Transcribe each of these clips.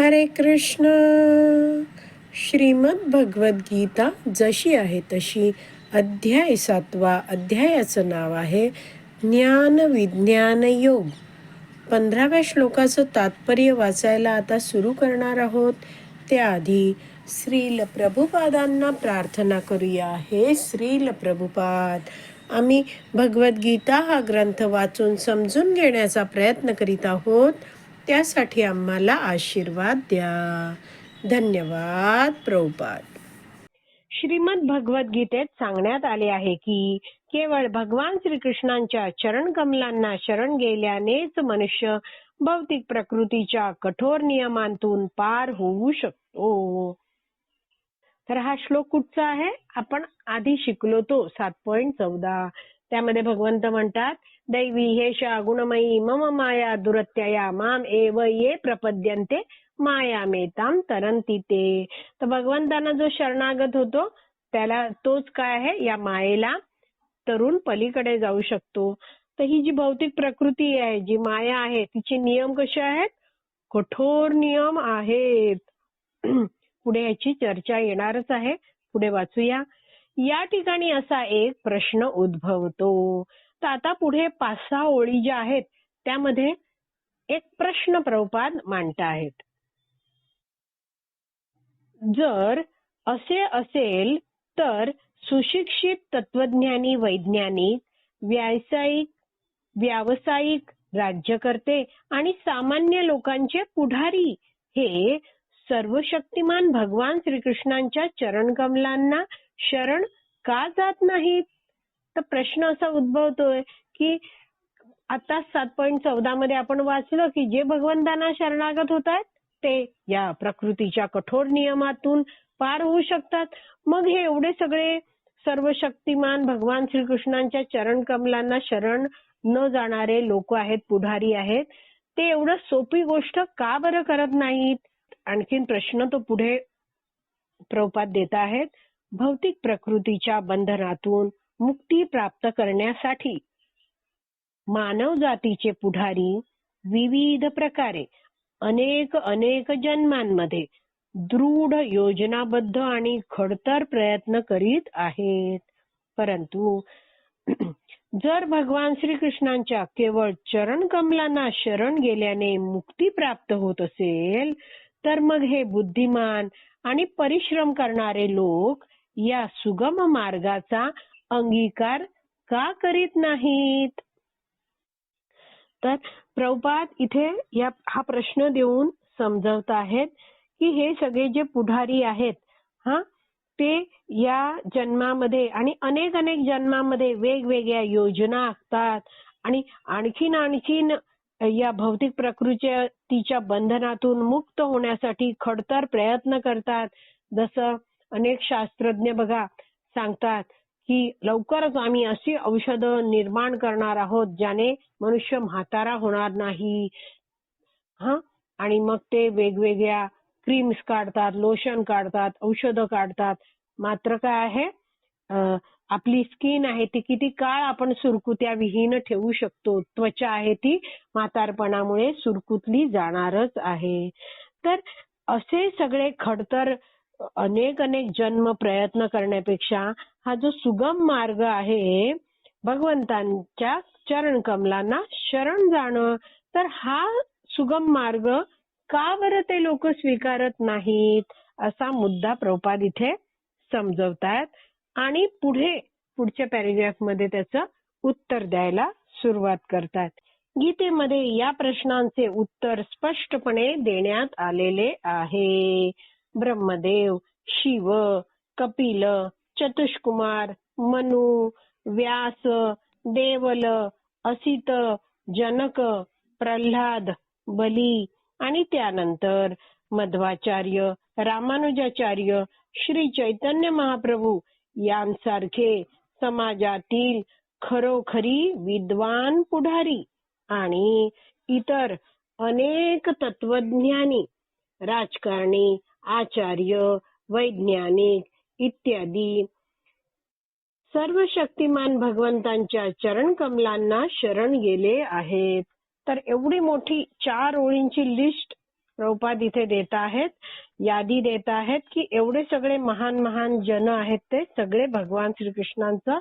हरे कृष्ण। श्रीमद भगवद्गीता जशी आहे तशी अध्याय सातवा अध्यायाचं नाव आहे ज्ञान विज्ञान योग. पंधराव्या श्लोकाचं तात्पर्य वाचायला आता सुरू करणार आहोत. त्याआधी श्रील प्रभुपादांना प्रार्थना करूया. हे श्रील प्रभुपाद आम्ही भगवद्गीता हा ग्रंथ वाचून समजून घेण्याचा प्रयत्न करीत आहोत. त्यासाठी आम्हाला आशीर्वाद द्या. धन्यवाद प्रभुपाद. श्रीमद भगवद्गीतेत सांगण्यात आले आहे की केवळ भगवान श्रीकृष्णांच्या चरण कमलांना शरण गेल्यानेच मनुष्य भौतिक प्रकृतीच्या कठोर नियमांतून पार होऊ शकतो. तर हा श्लोक कुठचा आहे? आपण आधी शिकलो तो सात पॉईंट चौदा. त्यामध्ये भगवंत म्हणतात दैवी हे शागुणमयी मम माया दुरत्यया माम एव ये प्रपद्यन्ते माया मेताम तरंती ते. तर भगवंतांना जो शरणागत होतो त्याला तोच काय आहे? या मायेला तरुण पलीकडे जाऊ शकतो. तर ही जी भौतिक प्रकृती आहे जी माया आहे तिचे नियम कसे आहेत? कठोर नियम आहेत. पुढे याची चर्चा येणारच आहे. पुढे वाचूया. या ठिकाणी असा एक प्रश्न उद्भवतो. तर आता पुढे पाच सहा ओळी ज्या आहेत त्यामध्ये एक प्रश्न प्रभुपाद मांडता आहेत. जर असे असेल तर सुशिक्षित तत्वज्ञानी वैज्ञानिक व्यावसायिक व्यावसायिक राज्यकर्ते आणि सामान्य लोकांचे पुढारी हे सर्वशक्तिमान भगवान श्रीकृष्णांच्या चरणकमलांना शरण का जात नाहीत? तर प्रश्न असा उद्भवतोय की आता सात पॉईंट चौदा मध्ये आपण वाचलं की जे भगवंतांना शरणागत होत आहेत ते या प्रकृतीच्या कठोर नियमातून पार होऊ शकतात. मग हे एवढे सगळे सर्व शक्तिमान भगवान श्रीकृष्णांच्या चरण कमलांना शरण न जाणारे लोक आहेत पुढारी आहेत. ते एवढं सोपी गोष्ट का बरं करत नाहीत? आणखीन प्रश्न तो पुढे प्रपात देत आहेत. भौतिक प्रकृतीच्या बंधनातून मुक्ती प्राप्त करण्यासाठी मानव जातीचे पुढारी विविध प्रकारे अनेक अनेक जन्मांमध्ये दृढ योजनाबद्ध आणि खडतर प्रयत्न करीत आहेत. परंतु जर भगवान श्रीकृष्णांच्या केवळ चरण कमलांना शरण गेल्याने मुक्ती प्राप्त होत असेल तर मग हे बुद्धिमान आणि परिश्रम करणारे लोक या सुगम मार्गाचा अंगीकार का करीत नाहीत? तर प्रभुपाद इथे या हा प्रश्न देऊन समजवत आहेत की हे सगळे जे पुढारी आहेत हा ते या जन्मामध्ये आणि अनेक अनेक जन्मामध्ये वेगवेगळ्या योजना आखतात आणि आणखीन आणखीन या भौतिक प्रकृतीच्या बंधनातून मुक्त होण्यासाठी खडतर प्रयत्न करतात. जसं अनेक शास्त्रज्ञ बघा सांगतात की लवकरच आम्ही अशी औषधं निर्माण करणार आहोत ज्याने मनुष्य म्हातारा होणार नाही. हा? आणि मग ते वेगवेगळ्या क्रीम्स काढतात लोशन काढतात औषधं काढतात. मात्र काय आहे? आपली स्किन आहे ती किती काळ आपण सुरकुत्या विहीन ठेवू शकतो? त्वचा आहे ती म्हातारपणामुळे सुरकुतली जाणारच आहे. तर असे सगळे खडतर अनेक अनेक जन्म प्रयत्न करण्यापेक्षा हा जो सुगम मार्ग आहे भगवंतांच्या चरण कमलांना शरण जाणं तर हा सुगम मार्ग का बरं ते लोक स्वीकारत नाहीत असा मुद्दा प्रपाद इथे समजवतायत. आणि पुढे पुढच्या पॅरेग्राफमध्ये त्याचं उत्तर द्यायला सुरुवात करतात गीतेमध्ये या प्रश्नांचे उत्तर स्पष्टपणे देण्यात आलेले आहे. ब्रह्मदेव शिव कपिल चतुष्कुमार मनु व्यास देवल असित जनक प्रल्हाद बली आणि त्यानंतर मध्वाचार्य रामानुजाचार्य श्री चैतन्य महाप्रभू यांसारखे समाजातील खरोखरी विद्वान पुढारी आणि इतर अनेक तत्वज्ञानी राजकारणी आचार्य वैज्ञानिक इत्यादी. सर्व शक्तिमान भगवंतांच्या चरण कमलांना शरण गेले आहेत. तर एवढी मोठी चार ओळींची लिस्ट प्रभुपाद इथे देत आहेत. यादी देत आहेत की एवढे सगळे महान महान जन आहेत ते सगळे भगवान श्रीकृष्णांचं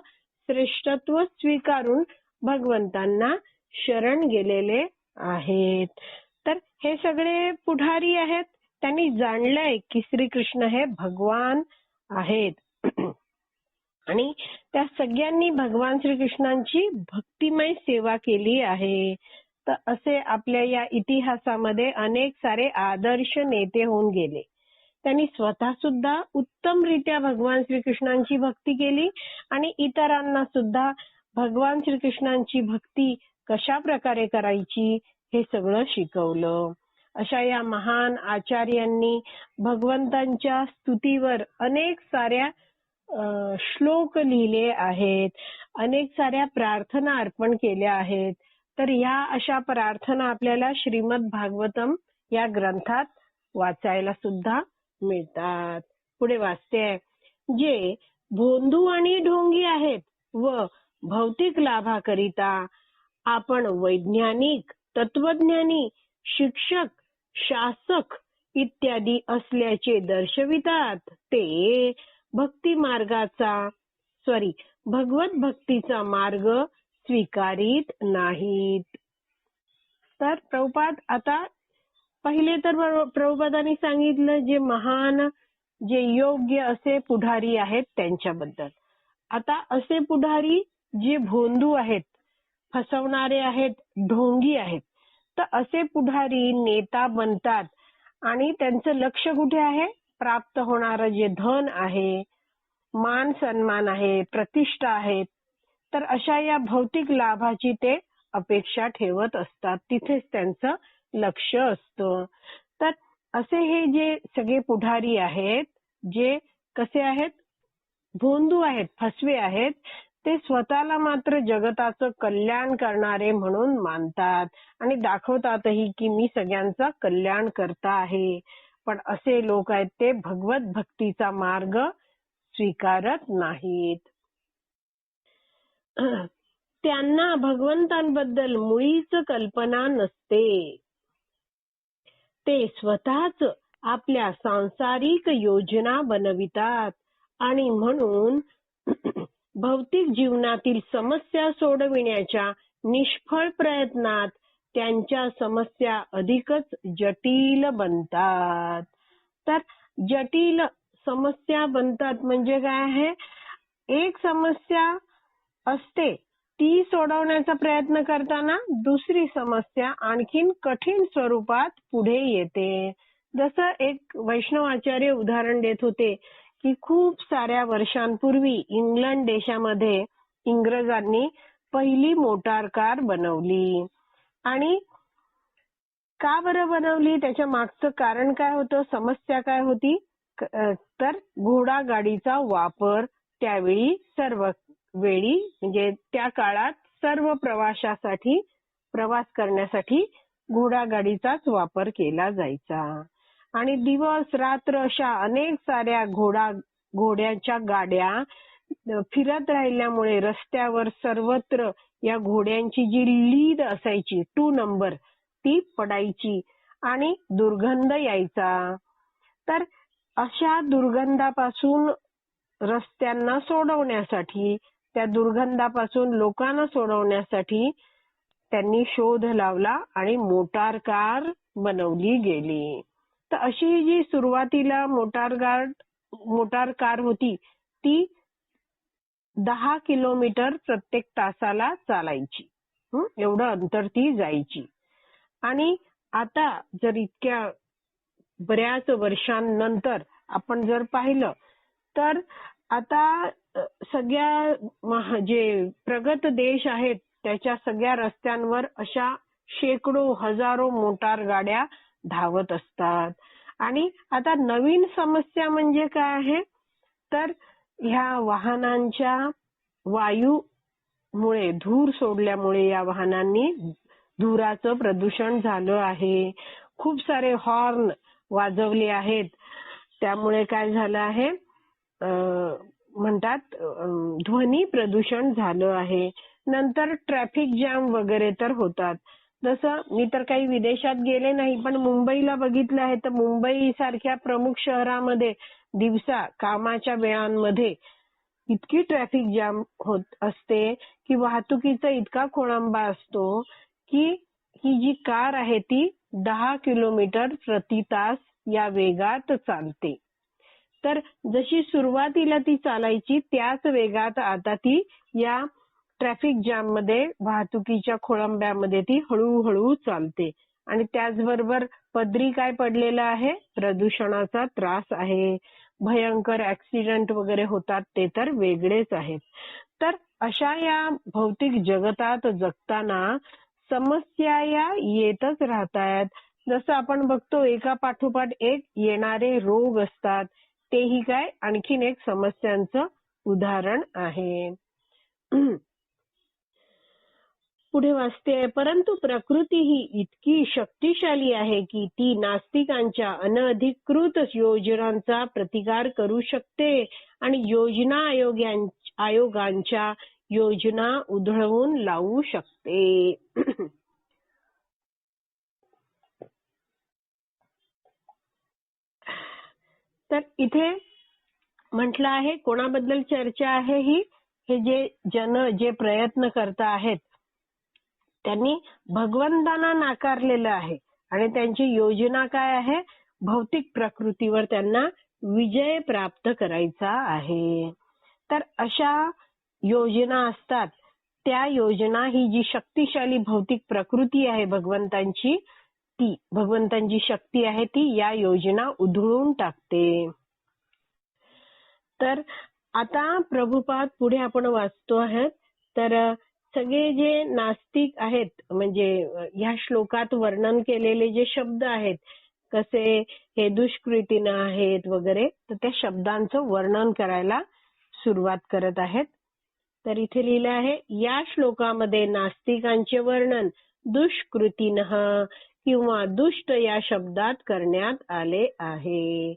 श्रेष्ठत्व स्वीकारून भगवंतांना शरण गेलेले आहेत. तर हे सगळे पुढारी आहेत. त्यांनी जाणलंय की श्रीकृष्ण हे भगवान आहेत. आणि त्या सगळ्यांनी भगवान श्रीकृष्णांची भक्तिमय सेवा केली आहे. तर असे आपल्या या इतिहासामध्ये अनेक सारे आदर्श नेते होऊन गेले. त्यांनी स्वतः सुद्धा उत्तमरित्या भगवान श्रीकृष्णांची भक्ती केली आणि इतरांना सुद्धा भगवान श्रीकृष्णांची भक्ती कशा प्रकारे करायची हे सगळं शिकवलं. अशा या महान आचार्यांनी भगवंतांच्या स्तुतीवर अनेक साऱ्या श्लोक लिहिले आहेत अनेक साऱ्या प्रार्थना अर्पण केल्या आहेत. तर या अशा प्रार्थना आपल्याला श्रीमद भागवतम या ग्रंथात वाचायला सुद्धा मिळतात. पुढे वाचते जे भोंदू आणि ढोंगी आहेत व भौतिक लाभाकरिता आपण वैज्ञानिक तत्वज्ञानी शिक्षक शासक इत्यादी असल्याचे दर्शवितात. ते भक्ती मार्गाचा सॉरी भगवत भक्तीचा मार्ग स्वीकारित नाहीत. तर प्रभुपाद आता पहिले तर प्रभुपादांनी सांगितलं जे महान जे योग्य असे पुढारी आहेत त्यांच्याबद्दल. आता असे पुढारी जे भोंदू आहेत फसवणारे आहेत ढोंगी आहेत तर असे पुढारी नेता बनतात. आणि त्यांचं लक्ष कुठे आहे? प्राप्त होणारं जे धन आहे मान सन्मान आहे प्रतिष्ठा आहे तर अशा या भौतिक लाभाची ते अपेक्षा ठेवत असतात. तिथेच त्यांचं लक्ष असतं. तर असे हे जे सगळे पुढारी आहेत जे कसे आहेत? भोंदू आहेत फसवे आहेत. ते स्वतःला मात्र जगताचं कल्याण करणारे म्हणून मानतात. आणि दाखवतातही की मी सगळ्यांचा कल्याण करता आहे. पण असे लोक आहेत ते भगवत भक्तीचा मार्ग स्वीकारत नाहीत. त्यांना भगवंतांबद्दल मुळीच कल्पना नसते. ते स्वतःच आपल्या सांसारिक योजना बनवितात. आणि म्हणून भौतिक जीवनातील समस्या सोडविण्याच्या निष्फळ प्रयत्नात त्यांच्या समस्या अधिकच जटिल बनतात. तर जटिल समस्या बनतात म्हणजे काय आहे? एक समस्या असते ती सोडवण्याचा प्रयत्न करताना दुसरी समस्या आणखीन कठीण स्वरूपात पुढे येते. जसं एक वैष्णव आचार्य उदाहरण देत होते की खूप साऱ्या वर्षांपूर्वी इंग्लंड देशामध्ये इंग्रजांनी पहिली मोटार कार बनवली. आणि का बरं बनवली? त्याच्या मागचं कारण काय होतं? समस्या काय होती? तर घोडा गाडीचा वापर त्यावेळी सर्व वेळी म्हणजे त्या काळात सर्व प्रवाशासाठी प्रवास करण्यासाठी घोडागाडीचाच वापर केला जायचा. आणि दिवस रात्र अशा अनेक साऱ्या घोडा घोड्याच्या गाड्या फिरत राहिल्यामुळे रस्त्यावर सर्वत्र या घोड्यांची जी लीड असायची टू नंबर ती पडायची आणि दुर्गंध यायचा. तर अशा दुर्गंधापासून रस्त्यांना सोडवण्यासाठी त्या दुर्गंधापासून लोकांना सोडवण्यासाठी त्यांनी शोध लावला आणि मोटार कार बनवली गेली. तर अशी जी सुरुवातीला मोटार कार मोटार कार होती ती दहा किलोमीटर प्रत्येक तासाला चालायची. एवढं अंतर ती जायची. आणि आता जर इतक्या बऱ्याच वर्षांनंतर आपण जर पाहिलं तर आता सगळ्या जे प्रगत देश आहेत त्याच्या सगळ्या रस्त्यांवर अशा शेकडो हजारो मोटार गाड्या धावत असतात. आणि आता नवीन समस्या म्हणजे काय आहे? तर ह्या वाहनांच्या वायूमुळे धूर सोडल्यामुळे या वाहनांनी धुराचं प्रदूषण झालं आहे. खूप सारे हॉर्न वाजवले आहेत. त्यामुळे काय झालं आहे? म्हणतात ध्वनी प्रदूषण झालं आहे. नंतर ट्रॅफिक जाम वगैरे तर होतात. जसं मी तर काही विदेशात गेले नाही पण मुंबईला बघितलं आहे तर मुंबई सारख्या प्रमुख शहरामध्ये दिवसा कामाच्या वेळांमध्ये इतकी ट्रॅफिक जाम होत असते की वाहतुकीचा इतका खोळंबा असतो की ही जी कार आहे ती दहा किलोमीटर प्रति तास या वेगात चालते. तर जशी सुरुवातीला ती चालायची त्याच वेगात आता ती या ट्रॅफिक जाममध्ये वाहतुकीच्या खोळंब्यामध्ये ती हळूहळू चालते. आणि त्याचबरोबर पदरी काय पडलेलं आहे? प्रदूषणाचा त्रास आहे. भयंकर ऍक्सिडेंट वगैरे होतात ते तर वेगळेच आहेत. तर अशा या भौतिक जगतात जगताना समस्या या येतच राहतात. जसं आपण बघतो एका पाठोपाठ एक येणारे रोग असतात. तेही काय आणखीन एक समस्यांचं उदाहरण आहे. पुढे वाचते परंतु प्रकृती ही इतकी शक्तिशाली आहे की ती नास्तिकांच्या अनधिकृत योजनांचा प्रतिकार करू शकते आणि योजना आयोगांच्या योजना उधळवून लावू शकते. तर इथे म्हटलं आहे कोणाबद्दल चर्चा आहे ही? हे जे जन जे प्रयत्न करत आहेत त्यांनी भगवंतांना नाकारलेलं आहे. आणि त्यांची योजना काय आहे? भौतिक प्रकृतीवर त्यांना विजय प्राप्त करायचा आहे. तर अशा योजना असतात. त्या योजना ही जी शक्तिशाली भौतिक प्रकृती आहे भगवंतांची ती भगवंतांची शक्ती आहे ती या योजना उधळून टाकते. तर आता प्रभुपाद पुढे आपण वाचतो आहोत. तर सगळे जे नास्तिक आहेत म्हणजे ह्या श्लोकात वर्णन केलेले जे शब्द आहेत कसे हे दुष्कृतीनं आहेत वगैरे तर त्या शब्दांचं वर्णन करायला सुरुवात करत आहेत. तर इथे लिहिलं आहे या श्लोकामध्ये नास्तिकांचे वर्णन दुष्कृतीन किंवा दुष्ट या शब्दात करण्यात आले आहे.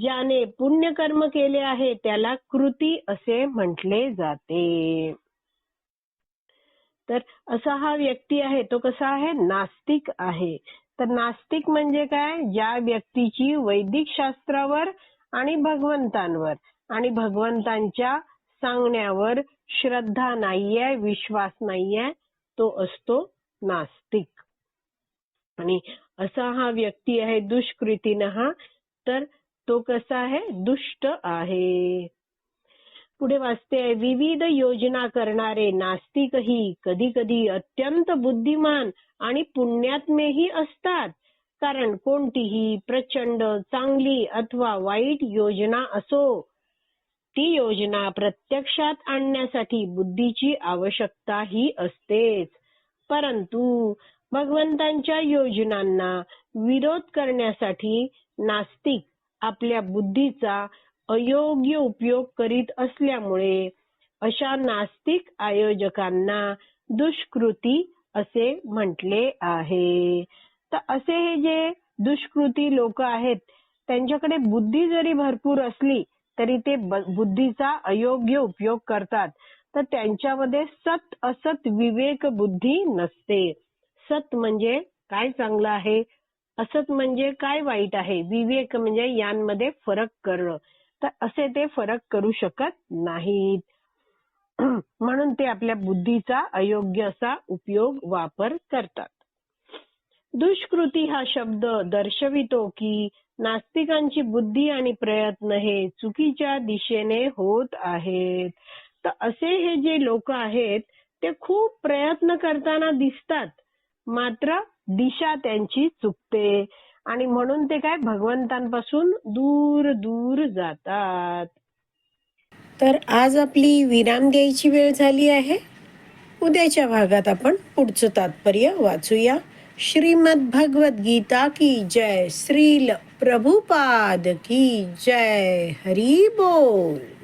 ज्याने पुण्यकर्म केले आहे त्याला कृती असे म्हटले जाते. तर असा हा व्यक्ती आहे तो कसा आहे? नास्तिक आहे. तर नास्तिक म्हणजे काय? ज्या व्यक्तीची वैदिक शास्त्रावर आणि भगवंतांवर आणि भगवंतांच्या सांगण्यावर श्रद्धा नाहीये विश्वास नाहीये तो असतो नास्तिक. आणि असा हा व्यक्ती आहे दुष्कृतीनं हा तर तो कसा आहे? दुष्ट आहे. पुढे वाचते विविध योजना करणारे नास्तिकही कधी कधी अत्यंत बुद्धिमान आणि पुण्यात्मेही असतात. कारण कोणतीही प्रचंड चांगली अथवा वाईट योजना असो ती योजना प्रत्यक्षात आणण्यासाठी बुद्धीची आवश्यकता ही असतेच. परंतु भगवंतांच्या योजनांना विरोध करण्यासाठी नास्तिक आपल्या बुद्धीचा अयोग्य उपयोग करीत असल्यामुळे अशा नास्तिक आयोजकांना दुष्कृती असे म्हटले आहे. तर असे हे जे दुष्कृती लोक आहेत त्यांच्याकडे बुद्धी जरी भरपूर असली तरी ते बुद्धीचा अयोग्य उपयोग करतात. तर त्यांच्यामध्ये सत असत विवेक बुद्धी नसते. सत म्हणजे काय चांगलं आहे? असत म्हणजे काय वाईट आहे? विवेक म्हणजे यांमध्ये फरक करणं. तर असे ते फरक करू शकत नाहीत. म्हणून ते आपल्या बुद्धीचा अयोग्य असा उपयोग वापर करतात. दुष्कृती हा शब्द दर्शवितो की नास्तिकांची बुद्धी आणि प्रयत्न हे चुकीच्या दिशेने होत आहेत. तर असे हे जे लोक आहेत ते खूप प्रयत्न करताना दिसतात. मात्र दिशा त्यांची चुकते. आणि म्हणून ते काय भगवंतांपासून दूर दूर जातात. तर आज आपली विराम द्यायची वेळ झाली आहे. उद्याच्या भागात आपण पुढचं तात्पर्य वाचूया. श्रीमद भगवत गीता की जय? श्रील प्रभुपाद की जय? हरी बोल.